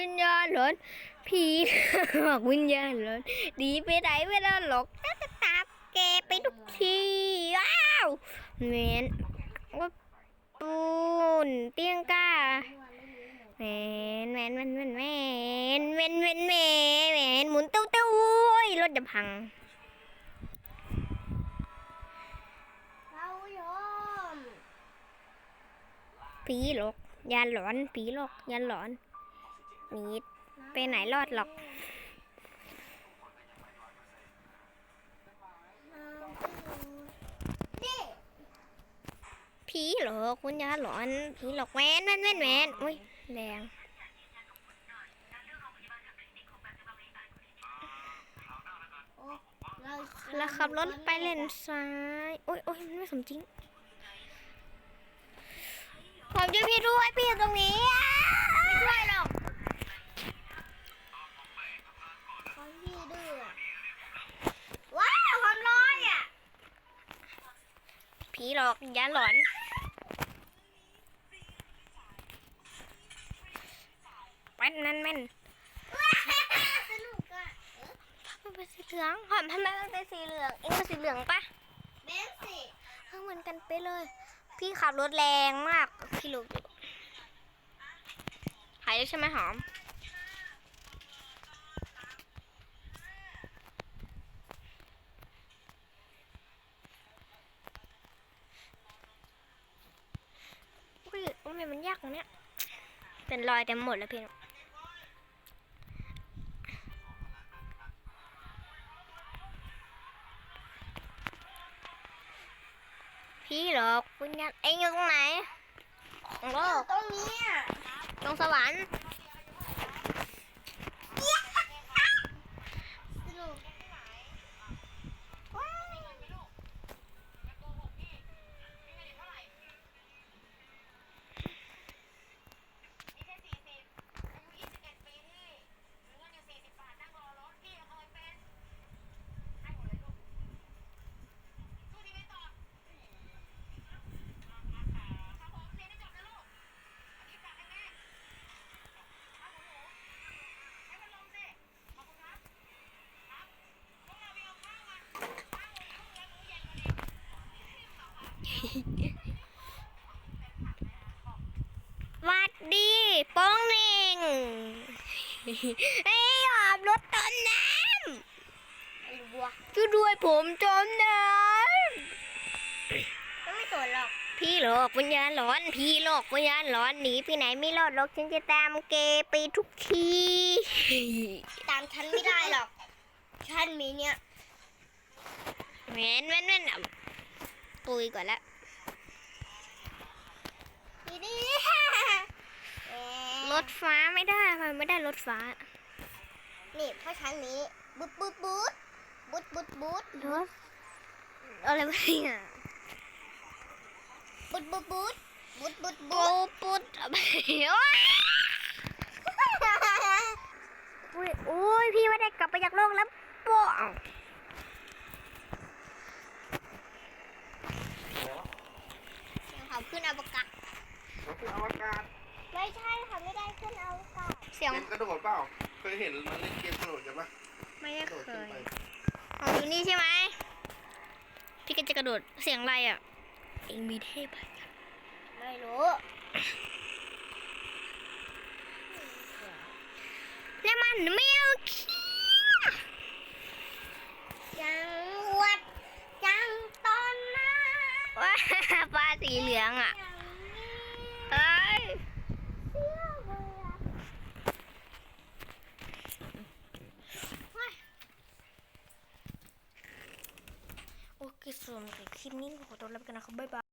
วิญญาณหลอนผีหลอกวิญญาณหลอนดีไปไหนไม่ได้หรอกน่าจะตามแกไปทุกทีว้าวเหม็นว่าปูนเตียงกาแหมนแหมนแหมนแหมนแหมนแหมนแหมนแหมนแหมนหมุนเต้าเต้าโอ้ยรถจะพังเราโยมผีหลอกยาหลอนผีหลอกยาหลอน หนีไปไหนรอดหรอกนี่ผีหลอคุณยาหลอนผีหลอกแวนแวนแวนแวนอุ้ยแรงเราแล้วขับรถไปเลนซ้ายโอ้ยโอ้ยมันไม่สมจริงผมจะพี่ด้วยพี่อยู่ตรงนี้อะ ไม่ช่วยหรอกเขาพี่ดื้อว้าวความร้อนอะ ผีหลอกยาหลอนแว่นนั่นแม่นสนุกอะมันเป็นสีเหลืองหอมทำไมมันเป็นสีเหลืองเอ็งก็สีเหลืองปะเบนสิเพิ่งเหมือนกันไปเลย พี่ขับรถแรงมาก พี่ลูกหายแล้วใช่ไหมหอม อุ้ย ทำไมมันยากตรงเนี้ย เป็นรอยเต็มหมดแล้วพี่นุ๊กพี่หรอกคุณยันเอ็งอยู่ตรงไหน ของโลกตรงนี้อะตรงสวรรค์ วัดดีโป้องเหน่งเอ้ยหอบรถจมน้ไอ้บัวำช่วยด้วยผมจมน้ก็ไม่สนหรอกำพี่หลอกวิญญาณหลอน พี่หลอกวิญญาณหลอนหนีไปไหนไม่รอดหรอกฉันจะตามเกไปทุกที ตามฉันไม่ได้หรอก ฉันมีเนี่ยแม่นแม่นแม่น เอาตุยก่อนละดีดีรถฟ้าไม่ได้ทำไมันไม่ได้รถฟ้า นี่เพราะฉันนี้บุดบุดบุดบุดบุดบุดรถอะไรวะเนี่ยบุดบุดบุดบุดบุดปูบุดปุดอะไรโอ๊ยอุ้ยอุ้ยพี่ไม่ได้กลับไปจากโลกแล้วโป๊ะ เขาขึ้นอวกาศ รถขึ้นอวกาศ ไม่ใช่ค่ะไม่ได้ขึ้นอวกาศ เสียง เล่นกระโดดเปล่า เคยเห็นมันเล่นเกมกระโดดกันปะไม่ได้กระโดดเคขึ้นยไปของอยู่นี่ใช่ไหมพี่ก็จะกระโดดเสียงอะไรอะ เองมีเทพอะไม่รู้แล้วมันไม่เอาขี้จังหวัดจังตอนน้าว้าปลาสีเหลืองอะอย่างนี้ เอ้ย เสียเบื่อ โอเคส่วน คลิปนี้ขอตัวลาไปกันนะครับบ๊ายบาย